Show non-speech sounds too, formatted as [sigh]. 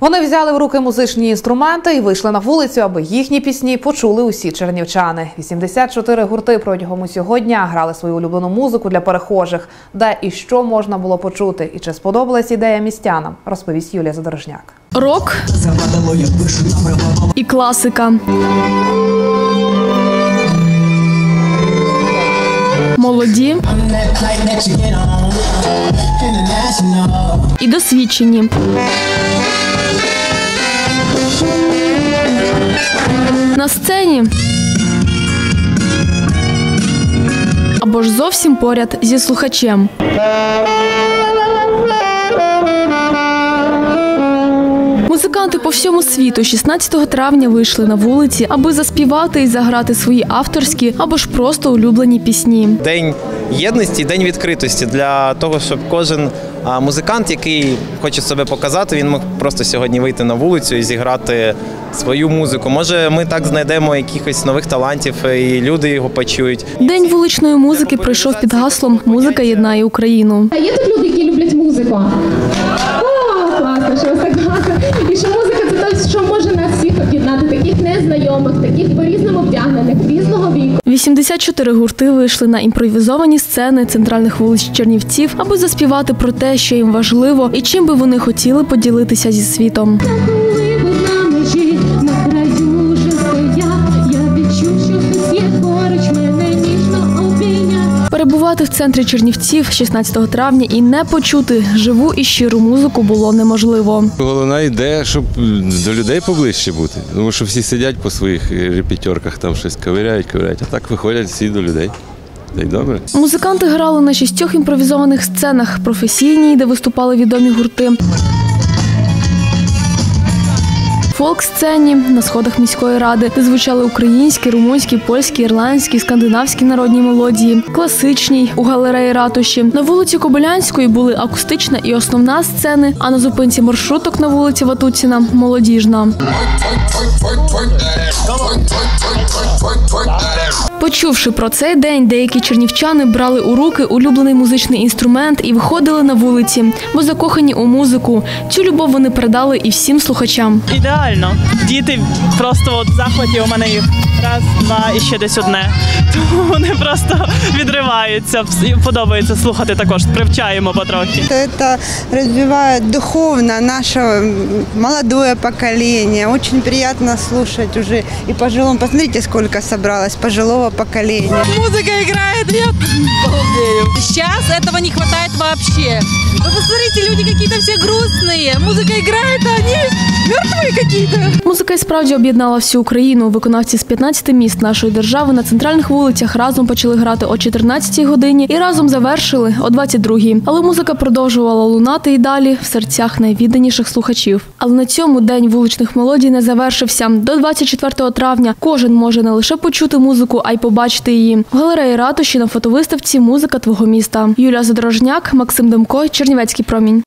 Вони взяли в руки музичні інструменти і вийшли на вулицю, аби їхні пісні почули усі чернівчани. 84 гурти протягом усього дня грали свою улюблену музику для перехожих. Де і що можна було почути, і чи сподобалась ідея містянам, розповість Юлія Задорожняк. Рок і класика. Молоді і досвідчені. На сцені. Або ж зовсім поряд зі слухачем. Музиканти по всьому світу 16 травня вийшли на вулиці, аби заспівати і заграти свої авторські або ж просто улюблені пісні. День єдності, день відкритості для того, щоб кожен музикант, який хоче себе показати, він мог просто сьогодні вийти на вулицю і зіграти свою музику. Може, ми так знайдемо якихось нових талантів, і люди його почують. День вуличної музики пройшов під гаслом Музика єднає Україну. А є тут люди, які люблять музику? Класно, що вас. І що музика це те, що може нас всіх об'єднати, таких незнайомих, таких по-різному вдягнених, різного віку. 84 гурти вийшли на імпровізовані сцени центральних вулиць Чернівців, аби заспівати про те, що їм важливо, і чим би вони хотіли поділитися зі світом. Перебувати в центрі Чернівців 16 травня і не почути живу і щиру музику було неможливо. Головна ідея, щоб до людей поближче бути. Тому що всі сидять по своїх е, репетьорках, там щось ковиряють, ковиряють, а так виходять всі до людей. Та й добре. Музиканти грали на шістьох імпровізованих сценах, професійній, де виступали відомі гурти. Фолк-сцені на сходах міської ради, де звучали українські, румунські, польські, ірландські, скандинавські народні мелодії, класичній у галереї ратуші. На вулиці Кобилянської були акустична і основна сцени, а на зупинці маршруток на вулиці Ватуціна молодіжна. Почувши про цей день, деякі чернівчани брали у руки улюблений музичний інструмент і виходили на вулиці, бо закохані у музику. Цю любов вони передали і всім слухачам. Ідеально. Діти просто от в захваті у мене їх раз, два і ще десь одне. [laughs] Тому вони просто відриваються. Подобається слухати також. Привчаємо потрохи. Это развивает духовно наше м, молодое поколение. Очень приятно слушать уже и пожилому. Посмотрите, сколько собралось пожилого поколения. музыка играет, я балдею. Сейчас этого не хватает вообще. Вы посмотрите, люди какие-то все грустные. Музыка играет, а они мертвые какие-то. Музика і справді об'єднала всю Україну. Виконавці з 15 міст нашої держави на центральних вулицях разом почали грати о 14 годині і разом завершили о 22-й. Але музика продовжувала лунати і далі в серцях найвідданіших слухачів. Але на цьому день вуличних мелодій не завершився. До 24 травня кожен може не лише почути музику, а й побачити її. В галереї ратуші на фотовиставці Музика твого міста. Юлія Задорожняк, Максим Демко, Чернівецький промінь.